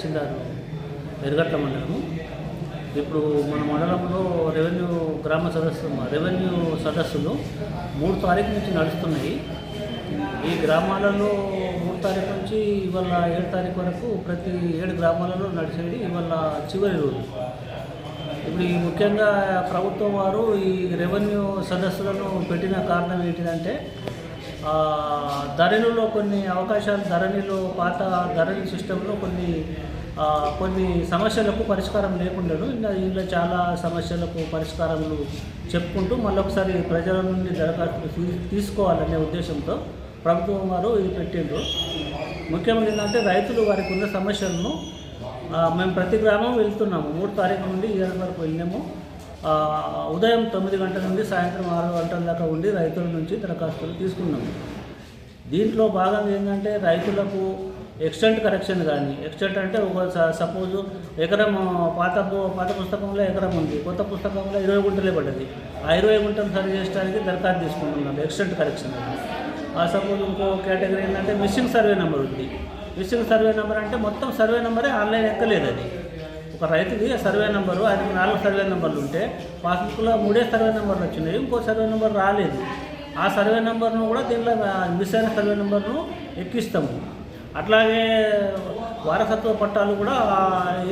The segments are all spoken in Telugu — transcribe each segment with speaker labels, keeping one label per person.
Speaker 1: తహసీల్దారు మెరుగట్ల మండలము ఇప్పుడు మన మండలంలో రెవెన్యూ గ్రామ సదస్సు రెవెన్యూ సదస్సులు మూడు తారీఖు నుంచి నడుస్తున్నాయి. ఈ గ్రామాలలో మూడు తారీఖు నుంచి ఇవాళ ఏడు తారీఖు వరకు ప్రతి ఏడు గ్రామాలలో నడిచేది ఇవాళ చివరి రోజు. ఇప్పుడు ఈ ముఖ్యంగా ప్రభుత్వం వారు ఈ రెవెన్యూ సదస్సులను పెట్టిన కారణం ఏంటిదంటే ధరణిలో కొన్ని అవకాశాలు ధరణిలో పాత ధరణి సిస్టంలో కొన్ని కొన్ని సమస్యలకు పరిష్కారం లేకుండాను ఇంకా ఇందులో చాలా సమస్యలకు పరిష్కారములు చెప్పుకుంటూ మళ్ళొకసారి ప్రజల నుండి దరఖాస్తు తీసుకోవాలనే ఉద్దేశంతో ప్రభుత్వం వారు ఇది పెట్టిండ్రు. ముఖ్యంగా ఏంటంటే రైతులు వారికి ఉన్న సమస్యలను మేము ప్రతి గ్రామం వెళ్తున్నాము. మూడు తారీఖు నుండి ఏడు వరకు వెళ్ళాము ఉదయం తొమ్మిది గంటల నుండి సాయంత్రం ఆరు గంటల దాకా ఉండి రైతుల నుంచి దరఖాస్తులు తీసుకున్నాము దీంట్లో భాగంగా ఏంటంటే రైతులకు ఎక్స్టెంట్ కరెక్షన్ కానీ ఎక్స్టెంట్ అంటే ఒక స- సపోజు ఎకరం పాత పాత పుస్తకంలో ఎకరం ఉంది కొత్త పుస్తకంలో ఇరవై గుంటలే పడ్డది. ఆ ఇరవై గుంటలు సరి చేయడానికి దరఖాస్తు తీసుకుంటున్నాం ఎక్స్టెంట్ కరెక్షన్ ఆ సపోజ్ ఇంకో కేటగిరీ ఏంటంటే మిస్సింగ్ సర్వే నెంబర్ ఉంది. మిస్సింగ్ సర్వే నెంబర్ అంటే మొత్తం సర్వే నెంబరే ఆన్లైన్ ఎక్కలేదు అది. ఒక సర్వే నెంబరు ఆయనకు నాలుగు సర్వే నెంబర్లు ఉంటే పాస్బుక్లో మూడే సర్వే నెంబర్లు వచ్చినాయి ఇంకో సర్వే నెంబర్ రాలేదు. ఆ సర్వే నెంబర్ను కూడా దీనిలో మిస్ అయిన సర్వే నెంబర్ను ఎక్కిస్తాము. అట్లాగే వారసత్వ పట్టాలు కూడా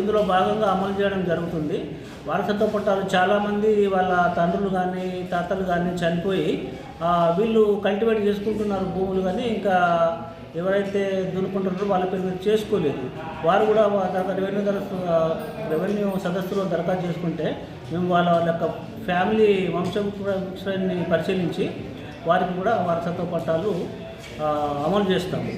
Speaker 1: ఇందులో భాగంగా అమలు చేయడం జరుగుతుంది. వారసత్వ పట్టాలు చాలామంది వాళ్ళ తండ్రులు కానీ తాతలు కానీ చనిపోయి వీళ్ళు కల్టివేట్ చేసుకుంటున్నారు భూములు కానీ ఇంకా ఎవరైతే దున్నుకుంటున్నారో వాళ్ళ పేరు మీద చేసుకోలేదు. వారు కూడా వా- రెవెన్యూ దరఖాస్తు రెవెన్యూ సదస్సులో దరఖాస్తు చేసుకుంటే మేము వాళ్ళ వాళ్ళ యొక్క ఫ్యామిలీ వంశాన్ని పరిశీలించి వారికి కూడా వారసత్వ పట్టాలు అమలు చేస్తాము.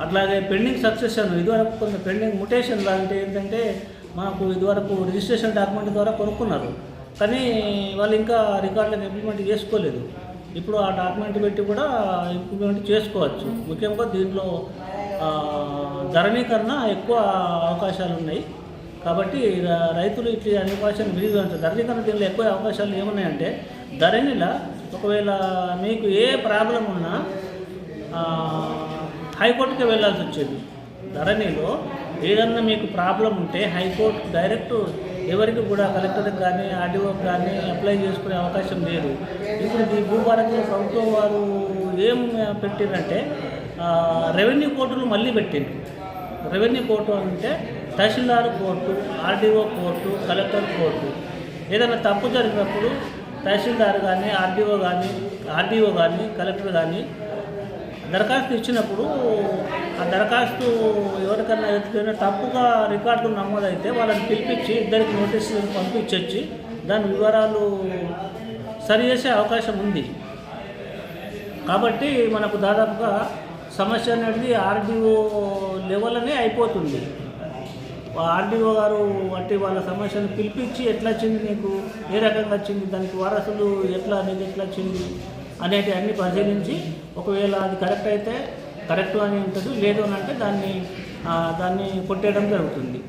Speaker 1: అట్లాగే పెండింగ్ సక్సెషన్ ఇదివరకు కొంత పెండింగ్ ముటేషన్ లాంటి ఏంటంటే మాకు ఇదివరకు రిజిస్ట్రేషన్ డాక్యుమెంట్ ద్వారా కొనుక్కున్నారు. కానీ వాళ్ళు ఇంకా రికార్డులను ఇంప్లిమెంట్ చేసుకోలేదు. ఇప్పుడు ఆ డాక్యుమెంట్ పెట్టి కూడా ఇంప్లిమెంట్ చేసుకోవచ్చు. ముఖ్యంగా దీంట్లో ధరణీకరణ ఎక్కువ అవకాశాలు ఉన్నాయి. కాబట్టి రైతులు ఇట్లా అవకాశాలు వినియోగించారు ధరణీకరణ దీనిలో ఎక్కువ అవకాశాలు ఏమున్నాయంటే ధరణిలో ఒకవేళ మీకు ఏ ప్రాబ్లం ఉన్నా హైకోర్టుకి వెళ్ళాల్సి వచ్చేది. ధరణిలో ఏదన్నా మీకు ప్రాబ్లం ఉంటే హైకోర్టు డైరెక్ట్ ఎవరికి కూడా కలెక్టర్కి కానీ ఆర్డీఓకి కానీ అప్లై చేసుకునే అవకాశం లేదు. ఇప్పుడు ఈ భూభారతిలో ప్రభుత్వం వారు ఏం పెట్టిందంటే రెవెన్యూ కోర్టులు మళ్ళీ పెట్టింది రెవెన్యూ కోర్టు అంటే tahsildar court RDO court collector court. ఏదైనా తప్పు జరిగినప్పుడు తహసీల్దార్ కానీ ఆర్డీఓ కానీ ఆర్డీఓ కానీ కలెక్టర్ కానీ దరఖాస్తు ఇచ్చినప్పుడు ఆ దరఖాస్తు ఎవరికన్నా ఎత్తుకునే తప్పుగా రికార్డులు నమోదైతే వాళ్ళని పిలిపించి ఇద్దరికి నోటీసులు పంపించొచ్చి దాని వివరాలు సరి చేసే అవకాశం ఉంది. కాబట్టి మనకు దాదాపుగా సమస్య అనేది ఆర్డీఓ లెవెల్లోనే అయిపోతుంది. ఆర్డీఓ గారు అంటే వాళ్ళ సమస్యను పిలిపించి ఎట్లా వచ్చింది నీకు? ఏ రకంగా వచ్చింది? దానికి వారసులు ఎట్లా నీకు ఎట్లా వచ్చింది అనేటి అన్ని పరిశీలించి ఒకవేళ అది కరెక్ట్ అయితే కరెక్ట్ అని ఉంటుంది లేదు అని అంటే దాన్ని దాన్ని కొట్టేయడం జరుగుతుంది.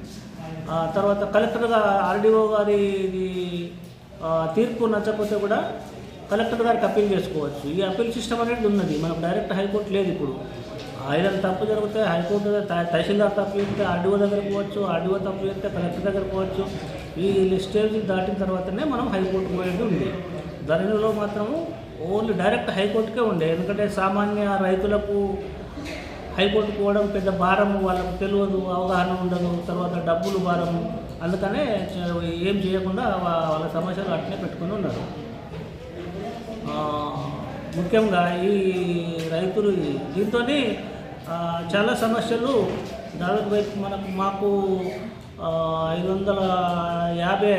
Speaker 1: తర్వాత కలెక్టర్గా ఆర్డీఓ గారి ఇది, తీర్పు నచ్చకపోతే కూడా కలెక్టర్ గారికి అప్పీల్ చేసుకోవచ్చు. ఈ అప్పీల్ సిస్టమ్ అనేది ఉన్నది. మనకు డైరెక్ట్ హైకోర్టు లేదు ఇప్పుడు. ఏదైనా తప్పు జరిగితే హైకోర్టు త- తహసీల్దార్ తప్పు చేస్తే ఆర్డీఓ దగ్గర పోవచ్చు ఆర్డీఓ తప్పు చేస్తే కలెక్టర్ దగ్గర పోవచ్చు. ఈ స్టేజ్ దాటిన తర్వాతనే మనం హైకోర్టు పోయేది ఉంది. దానిలో మాత్రము ఓన్లీ డైరెక్ట్ హైకోర్టుకే ఉండే. ఎందుకంటే సామాన్య రైతులకు హైకోర్టు పోవడం పెద్ద భారము వాళ్ళకు తెలియదు అవగాహన ఉండదు తర్వాత డబ్బులు భారము అందుకనే ఏం చేయకుండా వాళ్ళ సమస్యలు అట్నే పెట్టుకుని ఉన్నారు. ముఖ్యంగా ఈ రైతులు దీంతో చాలా సమస్యలు దాదాపు మనకు మాకు ఐదు వందల యాభై